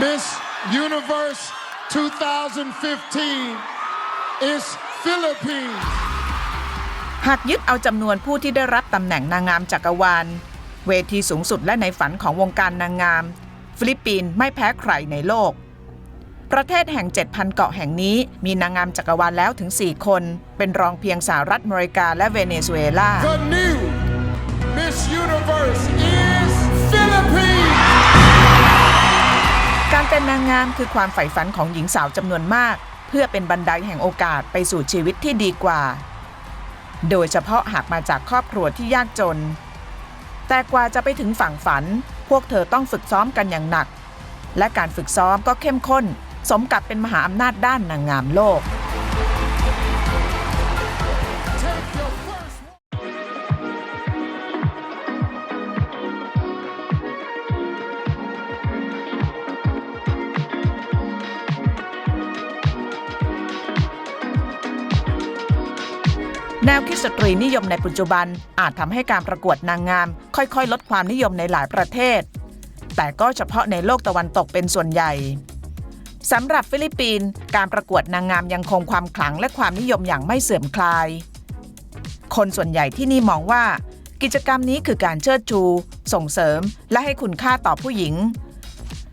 Miss Universe 2015 is Philippines. หากยึดเอาจำนวนผู้ที่ได้รับตำแหน่งนางงามจักรวาล เวทีสูงสุดและในฝันของวงการนางงาม ฟิลิปปินส์ไม่แพ้ใครในโลก ประเทศแห่ง 7,000 เกาะแห่งนี้มีนางงามจักรวาลแล้วถึง 4 คน เป็นรองเพียงสหรัฐอเมริกาและเวเนซุเอลา The new Miss Universe การเป็นนางงามคือความใฝ่ฝันของหญิงสาวจำนวนมาก เพื่อเป็นบันไดแห่งโอกาสไปสู่ชีวิตที่ดีกว่า โดยเฉพาะหากมาจากครอบครัวที่ยากจน แต่กว่าจะไปถึงฝั่งฝัน พวกเธอต้องฝึกซ้อมกันอย่างหนัก และการฝึกซ้อมก็เข้มข้น สมกับเป็นมหาอำนาจด้านนางงามโลก วคิดสตรีนิยมในปัจจุบัน อาจทำให้การประกวดนางงาม ค่อยๆ ลดความนิยมในหลายประเทศ แต่ก็เฉพาะในโลกตะวันตกเป็นส่วนใหญ่สำหรับฟิลิปปินส์การประกวดนางงามยังคงความขลังและความนิยมอย่างไม่เสื่อมคลาย คนส่วนใหญ่ที่นี่มองว่า กิจกรรมนี้คือการเชิดชู ส่งเสริม และให้คุณค่าต่อผู้หญิง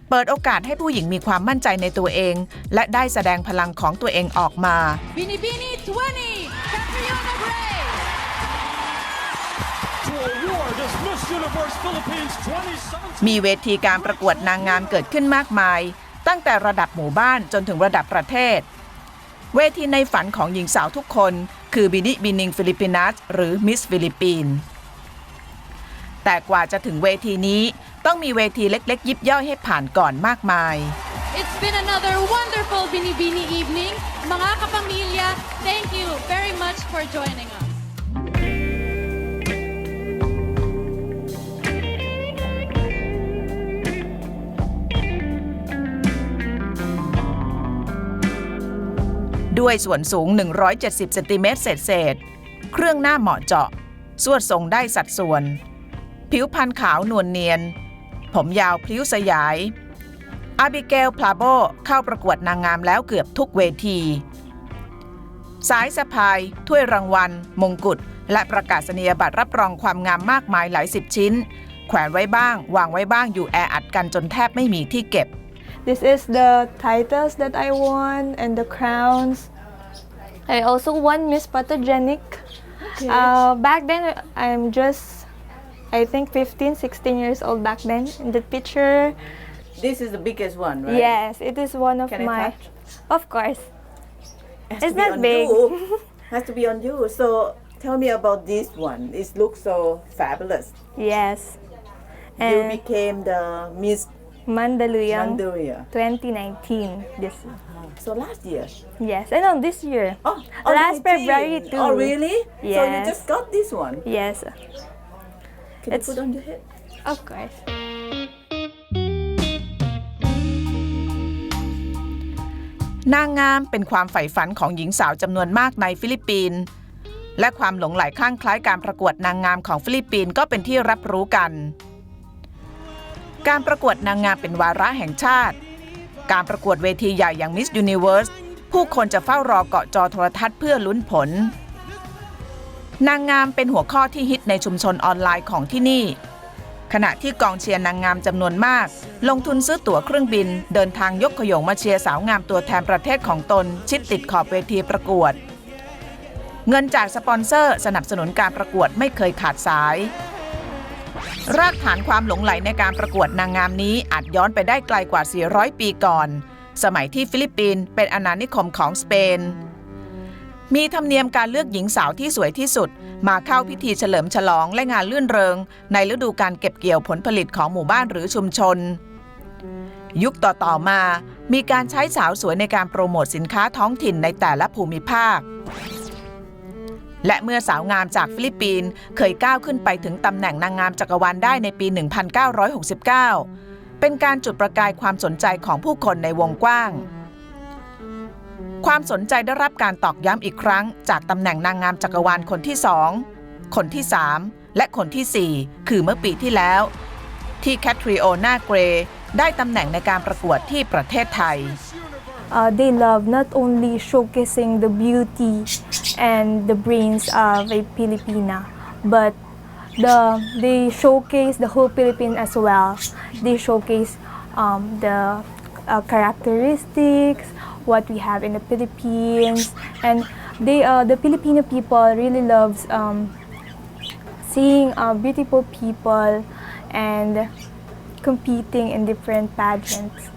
เปิดโอกาสให้ผู้หญิงมีความมั่นใจในตัวเอง และได้แสดงพลังของตัวเองออกมา Binibini 20, มีเวทีการประกวดนางงามเกิดขึ้นมากมาย ตั้งแต่ระดับหมู่บ้านจนถึงระดับประเทศ เวทีในฝันของหญิงสาวทุกคน คือบินิบินิงฟิลิปปินัสหรือมิสฟิลิปปินส์แต่กว่าจะถึงเวทีนี้ต้องมีเวทีเล็กๆ ยิบย่อยให้ผ่านก่อนมากมาย It's been another wonderful Binibini evening. Mga kapamilya, thank you very much for joining us. ด้วยส่วนสูง 170 เซนติเมตรเศษ เครื่องหน้าเหมาะเจาะ สวดทรงได้สัดส่วน ผิวพรรณขาวนวลเนียน ผมยาวพลิ้วสยาย อาบิเกลพลาโบเข้าประกวดนางงามแล้วเกือบทุกเวที สายสะพาย ถ้วยรางวัล มงกุฎ และประกาศนียบัตรรับรองความงามมากมายหลายสิบชิ้น แขวนไว้บ้าง วางไว้บ้างอยู่แออัดกันจนแทบไม่มีที่เก็บ This is the titles that I won and the crowns. I also won Miss Photogenic. Uh, back then, I'm just, I think, 15, 16 years old back then. In the picture, This is the biggest one, right? yes, it is one of Can I my. touch? Of course. Has It's not big. You. Has to be on you. So tell me about this one. It looks so fabulous. Yes. you And became the Miss Mandaluyong Mandaria. 2019. This. So last year. Yes. I know this year. Oh, Last 19. February too. Oh, really? So you Yes. just got this one. Yes. Can It's- you put on your head? Of course. นางงามเป็นความใฝ่ฝันของหญิงสาวจำนวนมากในฟิลิปปินส์และความหลงไหลคลั่งคล้ายการประกวดนางงามของฟิลิปปินส์ก็เป็นที่รับรู้กัน การประกวดนางงามเป็นวาระแห่งชาติ การประกวดเวทีใหญ่อย่าง Miss Universe ผู้คนจะเฝ้ารอเกาะจอโทรทัศน์เพื่อลุ้นผล นางงามเป็นหัวข้อที่ฮิตในชุมชนออนไลน์ของที่นี่ ขณะที่กองเชียร์นางงามจำนวนมาก ลงทุนซื้อตั๋วเครื่องบิน เดินทางยกขยงมาเชียร์สาวงามตัวแทนประเทศของตน ชิดติดขอบเวทีประกวด เงินจากสปอนเซอร์สนับสนุนการประกวดไม่เคยขาดสาย รากฐานความหลงไหลในการประกวดนางงามนี้อาจย้อนไปได้ไกลกว่า 400 ปีก่อน สมัยที่ฟิลิปปินส์เป็นอาณานิคมของสเปน มีธรรมเนียมการเลือกหญิงสาวที่สวยที่สุด มาเข้าพิธีเฉลิมฉลองและงานลื่นเริง ในฤดูการเก็บเกี่ยวผลผลิตของหมู่บ้านหรือชุมชน ยุคต่อๆมา มีการใช้สาวสวยในการโปรโมทสินค้าท้องถิ่นในแต่ละภูมิภาค และเมื่อสาวงามจากฟิลิปปินส์เคยก้าวขึ้นไปถึงตำแหน่งนางงามจักรวาลได้ในปี 1969 เป็นการจุดประกายความสนใจของผู้คนในวงกว้าง ความสนใจได้รับการตอกย้ำอีกครั้ง จากตำแหน่งนางงามจักรวาลคนที่2คนที่3และคนที่4คือเมื่อปีที่แล้ว ที่แคทริโอนาเกรได้ตำแหน่งในการประกวดที่ประเทศไทย Uh, they love not only showcasing the beauty and the brains of a Filipina, but the they showcase the whole Philippines as well. They showcase um, the uh, characteristics, what we have in the Philippines, and they uh, the Filipino people really loves um, seeing uh, beautiful people and competing in different pageants.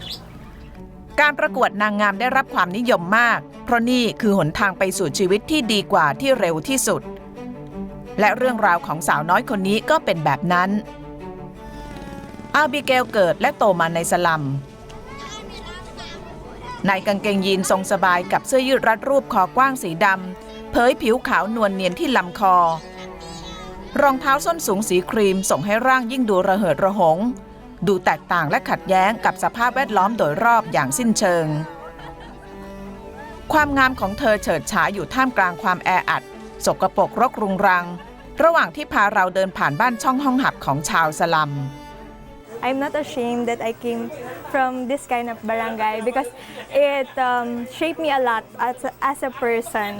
การประกวดนางงามได้รับความนิยมมาก เพ ราะนี่คือหนทางไปสู่ชีวิตที่ดีกว่าที่เร็วที่สุด และเรื่องราวของสาวน้อยคนนี้ก็เป็นแบบนั้น อาบิเกลเกิดและโตมาในสลัมในกางเกงยีนทรงสบายกับเสื้อยืดรัดรูปคอกว้างสีดำเผยผิวขาวนวลเนียนที่ลำคอ รองเท้าส้นสูงสีครีมส่งให้ร่างยิ่งดูระเหิดระหง ดูแตกต่างและขัดแย้งกับสภาพแวดล้อมโดยรอบอย่างสิ้นเชิง ความงามของเธอเฉิดฉายอยู่ท่ามกลางความแออัด สกรปรกรกรุงรัง ระหว่างที่พาเราเดินผ่านบ้านช่องห้องหับของชาวสลัม I'm not ashamed that I came from this kind of barangay because it um, shaped me a lot as a, as a person.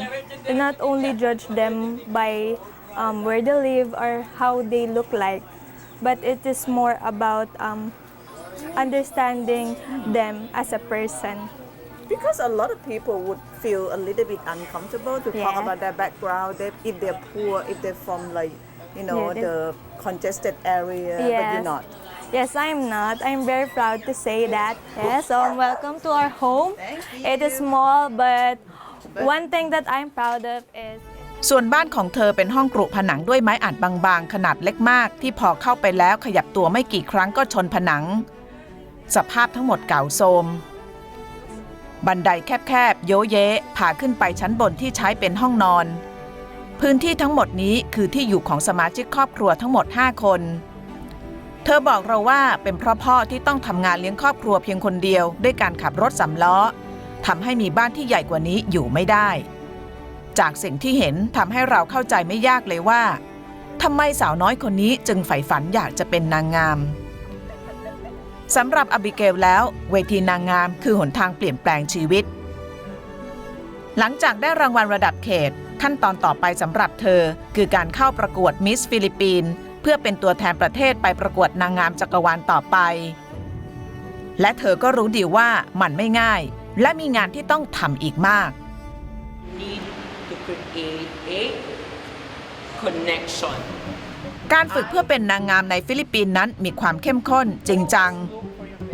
To not only judge them by um, where they live or how they look like, but it is more about um, understanding them as a person. Because a lot of people would feel a little bit uncomfortable to talk Yeah. about their background. They, if they're poor, if they're from like, you know, Yeah, they- the congested area, but Yes. you're not. Yes, I'm not. I'm very proud to say that. Yes, so welcome to our home. It is small, but one thing that I'm proud of is ส่วนบ้านของเธอเป็นห้องกรุผนังด้วยไม้อัดบางๆ ขนาดเล็กมาก ที่พอเข้าไปแล้วขยับตัวไม่กี่ครั้งก็ชนผนัง สภาพทั้งหมดเก่าโทรม บันไดแคบๆ โยเยพาขึ้นไปชั้นบนที่ใช้เป็นห้องนอน พื้นที่ทั้งหมดนี้คือที่อยู่ของสมาชิกครอบครัวทั้งหมด 5 คน เธอบอกเราว่าเป็นเพราะพ่อที่ต้องทำงานเลี้ยงครอบครัวเพียงคนเดียวด้วยการขับรถสำล้อทำให้มีบ้านที่ใหญ่กว่านี้อยู่ไม่ได้ จากสิ่งที่เห็นทำให้เราเข้าใจไม่ยากเลยว่าทำไมสาวน้อยคนนี้จึงใฝ่ฝันอยากจะเป็นนางงาม สำหรับอบิเกลแล้ว เวทีนางงามคือหนทางเปลี่ยนแปลงชีวิต หลังจากได้รางวัลระดับเขต ขั้นตอนต่อไปสำหรับเธอ คือการเข้าประกวดมิสฟิลิปปินส์เพื่อเป็นตัวแทนประเทศไปประกวดนางงามจักรวาลต่อไป และเธอก็รู้ดีว่ามันไม่ง่าย และมีงานที่ต้องทำอีกมาก need to create a connection. การฝึกเพื่อเป็นนางงามในฟิลิปปินส์นั้นมีความเข้มข้นจริงจัง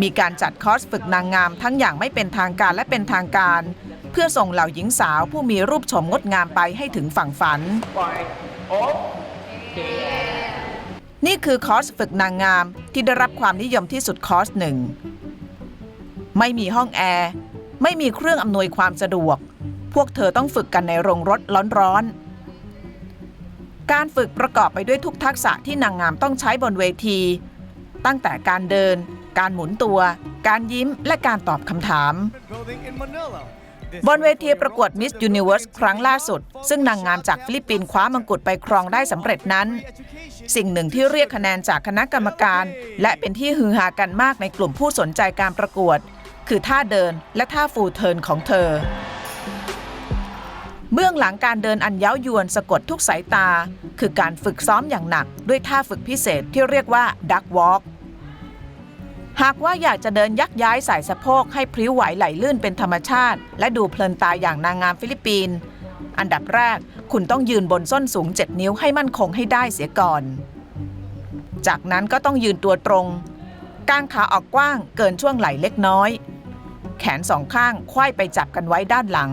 มีการจัดคอร์สฝึกนางงามทั้งอย่างไม่เป็นทางการและเป็นทางการ เพื่อส่งเหล่าหญิงสาวผู้มีรูปโฉมงดงามไปให้ถึงฝั่งฝัน นี่คือคอร์สฝึกนางงามที่ได้รับความนิยมที่สุดคอร์สหนึ่ง ไม่มีห้องแอร์ ไม่มีเครื่องอำนวยความสะดวก พวกเธอต้องฝึกกันในโรงรถร้อนๆ การฝึกประกอบไปด้วยทุกทักษะที่นางงามต้องใช้บนเวที ตั้งแต่การเดิน การหมุนตัว การยิ้มและการตอบคำถาม บนเวทีประกวด Miss Universe ครั้งล่าสุด ซึ่งนางงามจากฟิลิปปินส์คว้ามงกุฎไปครองได้สำเร็จนั้น สิ่งหนึ่งที่เรียกคะแนนจากคณะกรรมการ และเป็นที่ฮือฮากันมากในกลุ่มผู้สนใจการประกวด คือท่าเดินและท่าฟูเทิร์นของเธอ เบื้องหลังการเดินอันเย้ายวนสะกดทุกสายตา คือการฝึกซ้อมอย่างหนักด้วยท่าฝึกพิเศษที่เรียกว่าดักวอล์กหากว่าอยากจะเดินยักย้ายสายสะโพกให้พริ้วไหวไหลลื่นเป็นธรรมชาติ และดูเพลินตาอย่างนางงามฟิลิปปินส์อันดับแรกคุณต้องยืนบนส้นสูง 7 นิ้วให้มั่นคงให้ได้เสียก่อน จากนั้นก็ต้องยืนตัวตรงกางขาออกกว้างเกินช่วงไหล่เล็กน้อย แขนสองข้างไขว้ไปจับกันไว้ด้านหลัง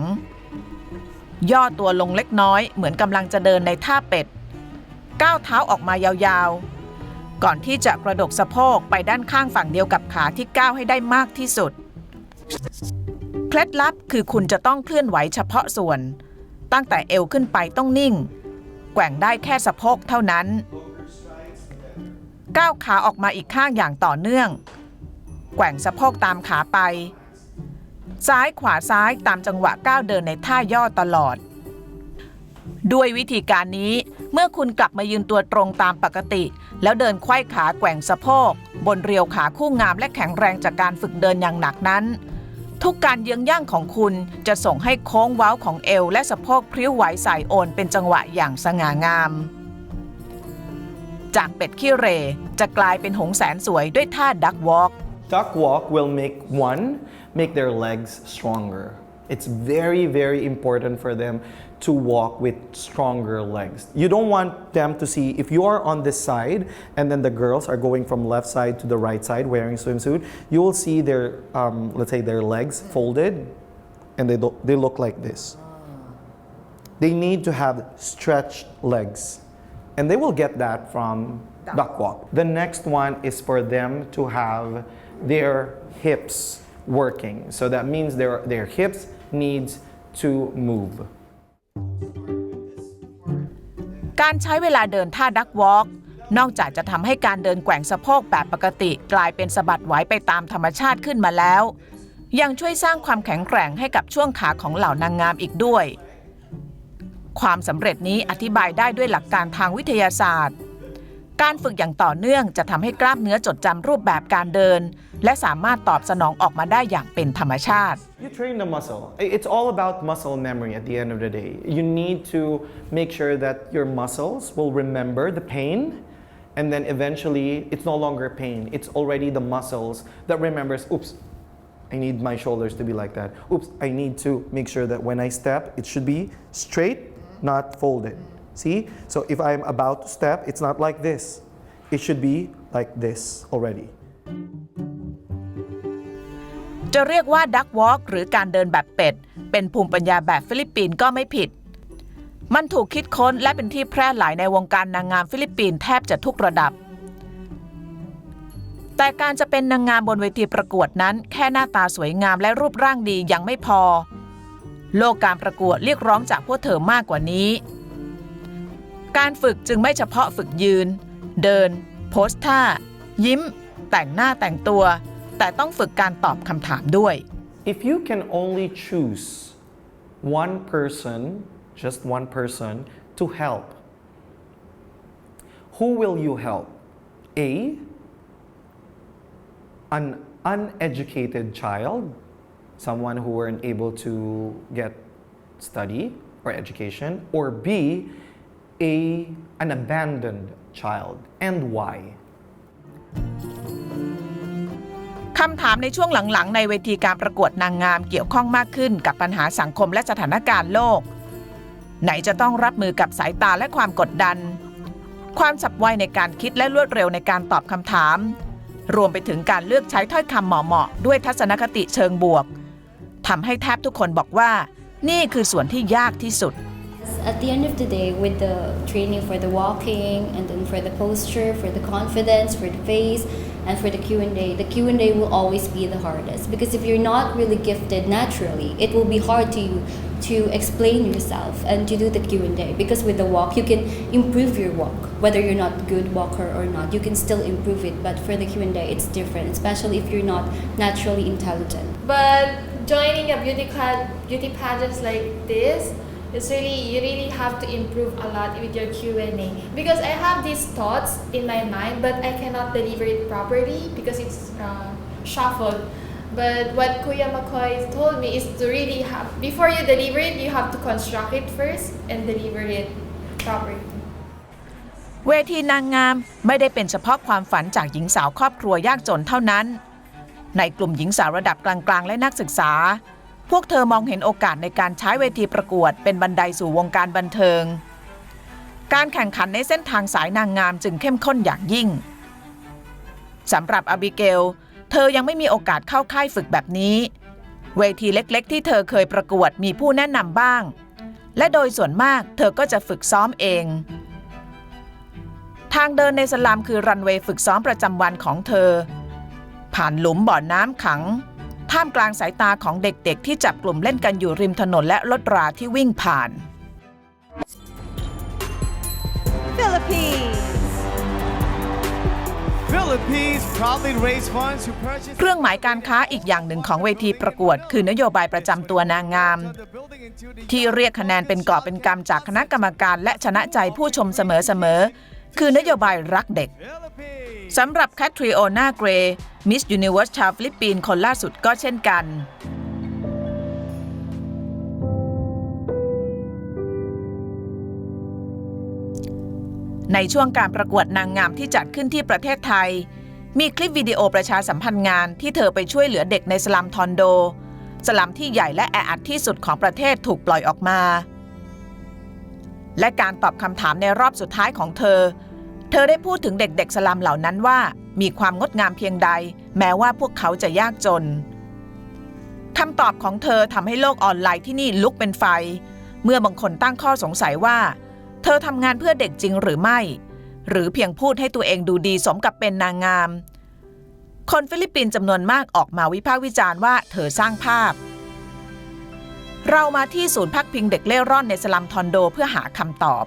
ย่อตัวลงเล็กน้อยเหมือนกำลังจะเดินในท่าเป็ด ก้าวเท้าออกมายาวๆ ก่อนที่จะกระดกสะโพกไปด้านข้างฝั่งเดียวกับขาที่ก้าวให้ได้มากที่สุด เคล็ดลับคือคุณจะต้องเคลื่อนไหวเฉพาะส่วน ตั้งแต่เอวขึ้นไปต้องนิ่ง แกว่งได้แค่สะโพกเท่านั้น ก้าวขาออกมาอีกข้างอย่างต่อเนื่อง แกว่งสะโพกตามขาไป ซ้ายขวาซ้ายตามจังหวะก้าวเดินในท่าย่อตลอด ด้วยวิธีการนี้เมื่อคุณกลับมายืนตัวตรงตามปกติ แล้วเดินไขว้ขาแกว่งสะโพก บนเรียวขาคู่งามและแข็งแรงจากการฝึกเดินอย่างหนักนั้น ทุกการเยื้องย่างของคุณจะส่งให้โค้งเว้าของเอว และสะโพกพริ้วไหวสายโอนเป็นจังหวะอย่างสง่างามจากเป็ดขี้เรจะกลายเป็นหงส์แสนสวยด้วยท่าดักวอล์ก Duck walk will make one, make their legs stronger. It's very, very important for them to walk with stronger legs. You don't want them to see if you are on this side and then the girls are going from left side to the right side wearing swimsuit, you will see their, um, let's say, their legs folded and they, do, they look like this. They need to have stretched legs. And they will get that from duck walk. The next one is for them to have their hips working. So that means their, their hips needs to move. การใช้เวลาเดินท่าดักวอล์กนอกจากจะทำให้การเดินแกว่งสะโพกแบบปกติ กลายเป็นสะบัดไหวไปตามธรรมชาติขึ้นมาแล้ว ยังช่วยสร้างความแข็งแกร่งให้กับช่วงขาของเหล่านางงามอีกด้วย ความสำเร็จนี้อธิบายได้ด้วยหลักการทางวิทยาศาสตร์ การฝึกอย่างต่อเนื่องจะทำให้กล้ามเนื้อจดจำรูปแบบการเดิน และสามารถตอบสนองออกมาได้อย่างเป็นธรรมชาติ You train the muscle. I- It's all about muscle memory at the end of the day. You need to make sure that your muscles will remember the pain and then eventually it's no longer pain. It's already the muscles that remembers, oops, I need my shoulders to be like that. Oops, I need to make sure that when I step, it should be straight, not folded. See? So if I'm about to step, it's not like this. It should be like this already. จะเรียกว่าดักวอล์กหรือการเดินแบบเป็ด เป็นภูมิปัญญาแบบฟิลิปปินส์ก็ไม่ผิด มันถูกคิดค้นและเป็นที่แพร่หลายในวงการนางงามฟิลิปปินส์แทบจะทุกระดับ แต่การจะเป็นนางงามบนเวทีประกวดนั้น แค่หน้าตาสวยงามและรูปร่างดียังไม่พอ โลกการประกวดเรียกร้องจากพวกเธอมากกว่านี้ การฝึกจึงไม่เฉพาะฝึกยืน เดิน โพสท่า ยิ้ม แต่งหน้าแต่งตัว แต่ต้องฝึกการตอบคำถามด้วย If you can only choose one person, just one person, to help, who will you help? A, an uneducated child, someone who weren't able to get study or education, or B, a, an abandoned child, and why? คำถามในช่วงหลังๆ ในเวทีการประกวดนางงามเกี่ยวข้องมากขึ้นกับปัญหาสังคมและสถานการณ์โลก ไหนจะต้องรับมือกับสายตาและความกดดัน ความฉับไวในการคิดและรวดเร็วในการตอบคำถาม รวมไปถึงการเลือกใช้ถ้อยคำเหมาะๆด้วยทัศนคติเชิงบวกทำให้แทบทุกคนบอกว่า นี่คือส่วนที่ยากที่สุด At the end of the day, with the training for the walking and then for the posture, for the confidence, for the face, and for the Q&A, the Q&A will always be the hardest because if you're not really gifted naturally, it will be hard to you to explain yourself and to do the Q&A because with the walk, you can improve your walk. Whether you're not good walker or not, you can still improve it. But for the Q&A, it's different, especially if you're not naturally intelligent. But joining a beauty class, beauty pageants like this, it's really you really have to improve a lot with your Q&A because I have these thoughts in my mind, but I cannot deliver it properly because it's uh, shuffled. But what Kuya McCoy told me is to really have before you deliver it, you have to construct it first and deliver it properly. เวทีนางงามไม่ได้เป็นเฉพาะความฝันจากหญิงสาวครอบครัวยากจนเท่านั้น ในกลุ่มหญิงสาวระดับกลางๆ และนักศึกษา พวกเธอมองเห็นโอกาสในการใช้เวทีประกวด เป็นบันไดสู่วงการบันเทิง การแข่งขันในเส้นทางสายนางงามจึงเข้มข้นอย่างยิ่งสำหรับอบิเกล เธอยังไม่มีโอกาสเข้าค่ายฝึกแบบนี้ เวทีเล็กๆ ที่เธอเคยประกวดมีผู้แนะนำบ้าง และโดยส่วนมากเธอก็จะฝึกซ้อมเอง ทางเดินในสลามคือรันเวย์ฝึกซ้อมประจำวันของเธอ ผ่านหลุมบ่อน้ำขัง ท่ามกลางสายตาของเด็กๆ ที่จับกลุ่มเล่นกันอยู่ริมถนนและรถราที่วิ่งผ่าน Philippines proudly raise funds to purchase เครื่องหมายการค้าอีกอย่างหนึ่งของเวทีประกวด คือนโยบายประจำตัวนางงาม the building into the ที่เรียกคะแนนเป็นกอบเป็นกำจากคณะกรรมการและชนะใจผู้ชมเสมอ คือนโยบายรักเด็กสำหรับแคทริโอนาเกรมิสยูนิเว r ร์สชาวฟิลิปปินส์คนล่าสุดก็เช่นกัน ในช่วงการประกวดนางงามที่จัดขึ้นที่ประเทศไทย มีคลิปวิดีโอประชาสัมพันธ์งานที่เธอไปช่วยเหลือเด็กในสลัมทอนโด สลัมที่ใหญ่และแออัดที่สุดของประเทศถูกปล่อยออกมา และการตอบคำถามในรอบสุดท้ายของเธอ เธอได้พูดถึงเด็กๆสลัมเหล่านั้นว่า มีความงดงามเพียงใด แม้ว่าพวกเขาจะยากจนคำตอบของเธอทำให้โลกออนไลน์ที่นี่ลุกเป็นไฟ เมื่อบางคนตั้งข้อสงสัยว่า เธอทำงานเพื่อเด็กจริงหรือไม่ หรือเพียงพูดให้ตัวเองดูดีสมกับเป็นนางงาม คนฟิลิปปินส์จำนวนมากออกมาวิพากษ์วิจารณ์ว่าเธอสร้างภาพ เรามาที่ศูนย์พักพิงเด็กเล่ร่อนในสลัมทอนโดเพื่อหาคำตอบ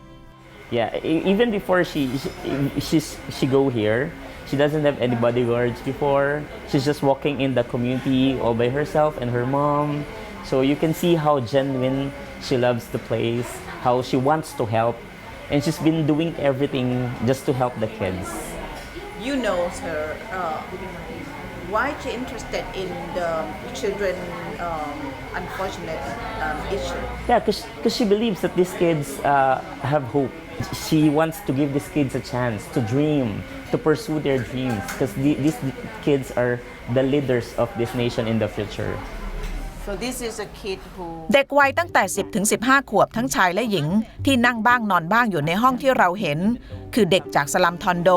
Yeah, e- even before she she she's, she go here, she doesn't have any bodyguards before. She's just walking in the community all by herself and her mom. So you can see how genuine she loves the place, how she wants to help, and she's been doing everything just to help the kids. You know her. Uh, why she interested in the children um, unfortunate um, issue? Yeah, because she believes that these kids uh, have hope. She wants to give these kids a chance to dream, to pursue their dreams, because the, these kids are the leaders of this nation in the future. So this is a kid who เด็กวัยตั้งแต่ 10 ถึง 15 ขวบทั้งชายและหญิง ที่นั่งบ้างนอนบ้างอยู่ในห้องที่เราเห็น คือเด็กจากสลัมทอนโด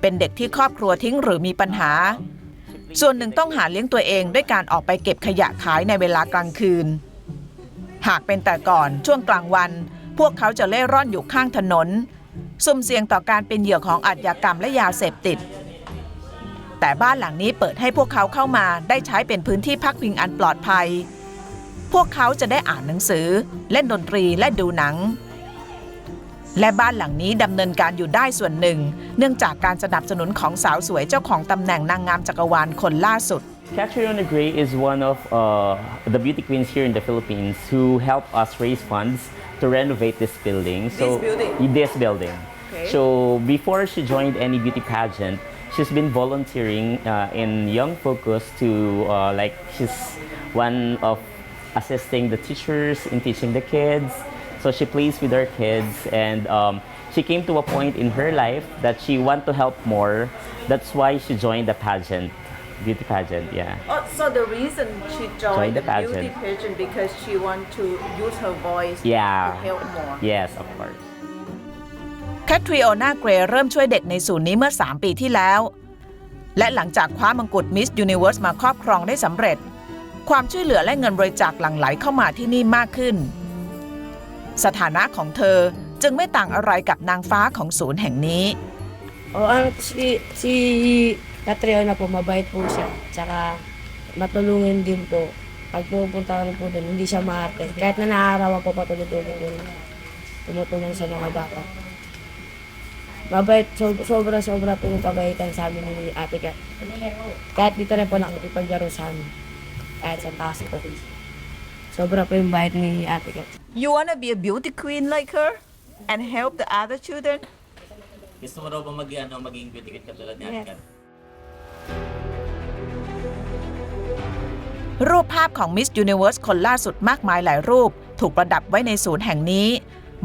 เป็นเด็กที่ครอบครัวทิ้งหรือมีปัญหา ส่วนหนึ่งต้องหาเลี้ยงตัวเองด้วยการออกไปเก็บขยะขายในเวลากลางคืน หากเป็นแต่ก่อนช่วงกลางวัน พวกเขาจะเล่ร่อนอยู่ข้างถนน สุ่มเสี่ยงต่อการเป็นเหยื่อของอาชญากรรมและยาเสพติด แต่บ้านหลังนี้เปิดให้พวกเขาเข้ามาได้ใช้เป็นพื้นที่พักพิงอันปลอดภัย พวกเขาจะได้อ่านหนังสือ เล่นดนตรีและดูหนัง และบ้านหลังนี้ดำเนินการอยู่ได้ส่วนหนึ่ง เนื่องจากการสนับสนุนของสาวสวยเจ้าของตำแหน่งนางงามจักรวาลคนล่าสุด Catriona Gray is one of uh, the beauty queens here in the Philippines who helped us raise funds to renovate this building. So building? This building. Okay. So before she joined any beauty pageant, she's been volunteering uh, in Young Focus to uh, like she's one of assisting the teachers in teaching the kids. So she plays with our kids, and um, she came to a point in her life that she want to help more. That's why she joined the pageant, beauty pageant. Yeah. Oh, so the reason she Join joined the the beauty pageant. pageant because she want to use her voice Yeah. to help more. Yes, of course. แคทริโอนาเกรเริ่มช่วยเด็กในศูนย์นี้เมื่อ 3 ปีที่แล้ว และหลังจากคว้ามงกุฎมิสยูนิเว r ร์สมาครอบครองได้สำเร็จ ความช่วยเหลือและเงินบริจาคหลั่งไหลเข้ามาที่นี่มากขึ้น สถานะของเธอจึงไม่ต่างอะไรกับนางฟ้าของศูนย์แห่งนี้ O ano si si Catriona po mabait po siya. Tsaka matulungin din po. Pag pupunta kami po doon, hindi siya maarte. Kahit na naarawan po patulog-tulog doon. Tumutulong sa mga bata. Mabait, so, sobra-sobra po yung kabaitan sa amin ni Ate Kat. Kahit dito rin po nakikipaglaro sa amin. Kahit sa taas po. Sobra po yung bait ni Ate Kat. You wanna be a beauty queen like her and help the other children? Gusto mo raw ba mag, ano, maging beauty queen katulad ni Yes. Kat? รูปภาพของ Miss Universe คนล่าสุดมากมายหลายรูป ถูกประดับไว้ในศูนย์แห่งนี้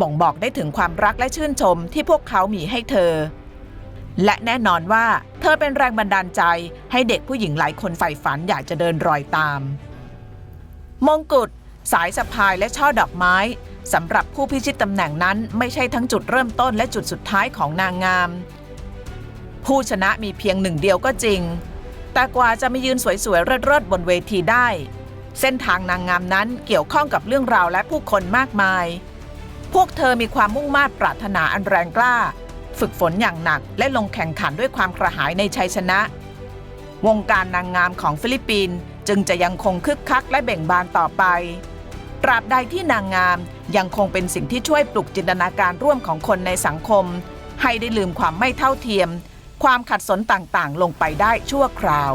บ่งบอกได้ถึงความรักและชื่นชมที่พวกเขามีให้เธอ และแน่นอนว่าเธอเป็นแรงบันดาลใจให้เด็กผู้หญิงหลายคนใฝ่ฝันอยากจะเดินรอยตาม มงกุฎ สายสะพายและช่อดอกไม้สำหรับผู้พิชิตตำแหน่งนั้นไม่ใช่ทั้งจุดเริ่มต้นและจุดสุดท้ายของนางงาม ผู้ชนะมีเพียงหนึ่งเดียวก็จริง แต่กว่าจะมายืนสวยๆเลิศๆบนเวทีได้ เส้นทางนางงามนั้นเกี่ยวข้องกับเรื่องราวและผู้คนมากมาย พวกเธอมีความมุ่งมา่ปรารถนาอันแรงกล้า ฝึกฝนอย่างหนักและลงแข่งขันด้วยความกระหายในชัยชนะ วงการนางงามของฟิลิปปินส์จึงจะยังคงคึกคักและเบ่งบานต่อไป ตราบใดที่นางงามยังคงเป็นสิ่งที่ช่วยปลุกจินตนาการร่วมของคนในสังคม ให้ได้ลืมความไม่เท่าเทียม ความขัดสนต่างๆ ลงไปได้ชั่วคราว